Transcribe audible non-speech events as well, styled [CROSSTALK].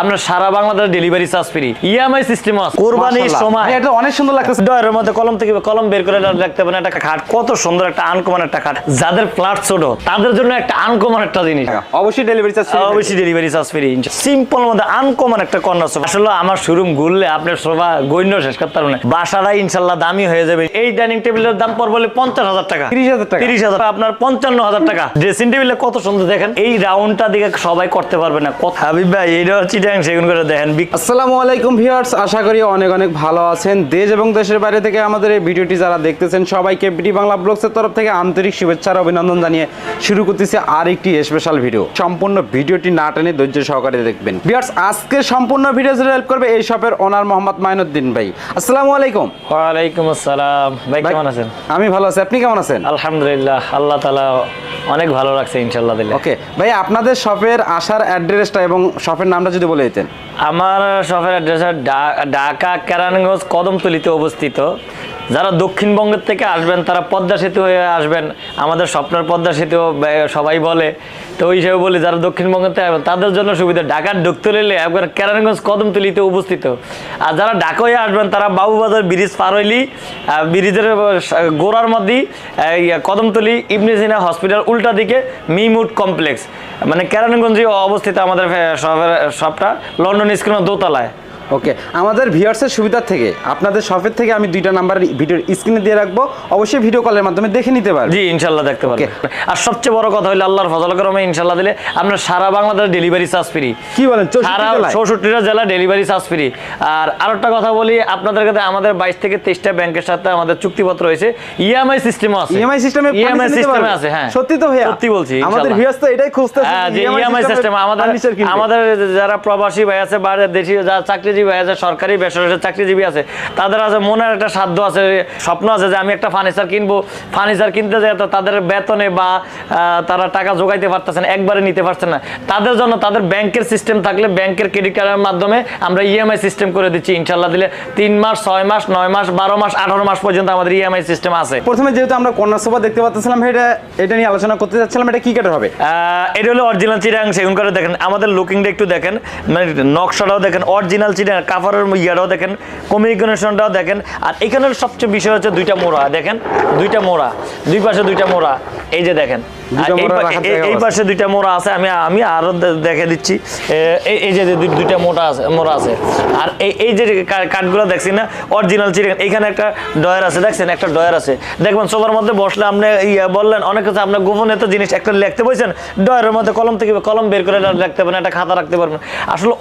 আপনার সারা Bangladesh delivery charge free EMI system আছে। কোরবানির সময়। এটা অনেক সুন্দর লাগতেছে। ডয়ের মধ্যে কলম থেকে কলম বের করে রাখতে পারেন একটা খাট। কত সুন্দর একটা আনকমন একটা খাট। যাদের ফ্ল্যাট ছোট তাদের জন্য একটা আনকমন একটা জিনিস। অবশ্যই ডেলিভারি চার্জ অবশ্যই ডেলিভারি চার্জ ফ্রি সিম্পল মধ্যে আনকমন একটা কর্নার সোফা আসলে আমার শোরুম ঘুরলে আপনার সোফা গণ্য শেষ করতে পারবেন বাসাটা ইনশাল্লাহ দামি হয়ে যাবে। এই ডাইনিং টেবিলের দাম পর বলে পঞ্চাশ হাজার টাকা। 30,000 টাকা? তিরিশ হাজার আপনার পঞ্চান্ন হাজার টাকা। [LAUGHS] ড্রেসিং টেবিলে কত সুন্দর দেখেন। এই রাউন্ডটা দিকে সবাই করতে পারবে না। হাবিব ভাই সেগুন করে দেখেন। আসসালামু আলাইকুম ভিউয়ার্স আশা করি অনেক অনেক ভালো আছেন। দেশ এবং দেশের বাইরে থেকে আমাদের এই ভিডিওটি যারা দেখতেছেন সবাইকে বিটি বাংলা ব্লগসের তরফ থেকে আন্তরিক শুভেচ্ছা আর অভিনন্দন জানিয়ে শুরু করতেছি আর একটি স্পেশাল ভিডিও সম্পূর্ণ ভিডিওটি না টেনে ধৈর্য সহকারে দেখবেন। ভিউয়ার্স আজকে সম্পূর্ণ ভিডিও জুড়ে হেল্প করবে এই শপের ওনার মোহাম্মদ মাইনুদ্দিন ভাই। আসসালামু আলাইকুম। ওয়ালাইকুম আসসালাম। ভাই ভাই, কেমন আছেন? আমি ভালো আছি। আপনি কেমন আছেন? আলহামদুলিল্লাহ আল্লাহ তালা অনেক ভালো লাগছে ইনশাল্লাহ দিলে। ওকে ভাই আপনাদের শপের আসার অ্যাড্রেসটা এবং শপের নামটা যদি বলে দিতেন। আমার শপের অ্যাড্রেস ঢাকা কেরানগঞ্জ কদমতলিতে অবস্থিত। যারা দক্ষিণবঙ্গের থেকে আসবেন, তারা পদ্মা সেতু হয়ে আসবেন। আমাদের স্বপ্নের পদ্মা সেতু সবাই বলে। তো ওই হিসেবে বলি, যারা দক্ষিণবঙ্গের থেকে আসবেন, তাদের জন্য সুবিধা, ঢাকার ঢুকতে হলে একবার কেরানীগঞ্জ কদমতলিতে অবস্থিত আর যারা ঢাকা হয়ে আসবেন, তারা বাবুবাজার ব্রিজ পার হইলি ব্রিজের গোড়ার মধ্যেই কদমতলি, ইবনে সিনা হসপিটাল, উল্টা দিকে মিমুড কমপ্লেক্স। মানে কেরানীগঞ্জে অবস্থিত আমাদের শপটা, লন্ডন স্ক্রিনের দোতলায়। ওকে আমাদের ভিউয়ার্সের সুবিধার থেকে আপনাদের শপের থেকে আমি দুইটা নাম্বার ভিডিওর স্ক্রিনে দিয়ে রাখব। অবশ্যই ভিডিও কলের মাধ্যমে দেখে নিতে পারবেন। জি ইনশাল্লাহ দেখতে পারবেন। আর সবচেয়ে বড় কথা হলো আল্লাহর ফজল করমে ইনশাল্লাহ দিলে আপনার সারা বাংলাদেশ ডেলিভারি চার্জ ফ্রি কি বলেন সারা চৌষট্টিটা জেলা ডেলিভারি চার্জ ফ্রি আর আরেকটা কথা বলি আপনাদের কাছে আমাদের বাইশ থেকে তেইশটা ব্যাংকের সাথে আমাদের চুক্তিপত্র হয়েছে ইএমআই সিস্টেমও আছে। ইএমআই সিস্টেমে ইএমআই সিস্টেমে আছে হ্যাঁ। সত্যি তো ভাইয়া? সত্যি বলছি আমাদের। ভিউয়ার্স তো এটাই খুঁজতেছে ইএমআই সিস্টেম আমাদের আমাদের যারা প্রবাসী ভাই আছে বা দেশি যারা চাকরিজীবী আছে সরকারি বেসরকারি চাকরিজীবী আছে তাদের আছে মনের একটা সাধ্য আছে স্বপ্ন আছে যে আমি একটা ফার্নিচার কিনবো। ফার্নিচার কিনতে যায় তো তাদের বেতনে বা তারা টাকা জোগাইতে পারতেছে না একবারে নিতে পারছে না। তাদের জন্য তাদের ব্যাংকের সিস্টেম থাকলে ব্যাংকের ক্রেডিট কার্ডের মাধ্যমে আমরা ইএমআই সিস্টেম করে দিচ্ছি। ইনশাল্লাহ দিলে তিন মাস ছয় মাস নয় মাস বারো মাস আঠারো মাস পর্যন্ত আমাদের ইএমআই সিস্টেম আছে। প্রথমে যেহেতু আমরা কন্যা সোফা দেখতে পাচ্ছিলাম এটা এটা নিয়ে আলোচনা করতে যাচ্ছিলাম এটা কি কাটার হবে? এটা হলো অরিজিনাল চিরাং সেগুন করে দেখেন। আমাদের লুকিংটা একটু দেখেন মানে নকশাটাও দেখেন অরিজিনাল চিটাং কাপড়ের ইয়াটাও দেখেন কমিউনিকেশনটাও দেখেন আর এখানের সবচেয়ে বিষয় হচ্ছে দুইটা মোড়া দেখেন দুইটা মোড়া দুই পাশে দুইটা মোড়া এই যে দেখেন এই। পাশে দুইটা মোড়া আছে আমি আমি আরও দেখে দিচ্ছি এই- যে দুইটা মোড়া আছে মোড়া আছে আর এই এই যে কাঠগুলো দেখছি না অরিজিনাল চিটাং এখানে একটা ডয়ার আছে দেখছেন একটা ডয়ার আছে দেখবেন সবার মধ্যে বসলে আপনি ইয়া বললেন অনেক কিছু আপনার গোপন এত জিনিস একটা লিখতে বলছেন ডয়ারের মধ্যে কলম থেকে কলম বের করে রাখতে পারেন একটা খাতা রাখতে পারবেন আসলে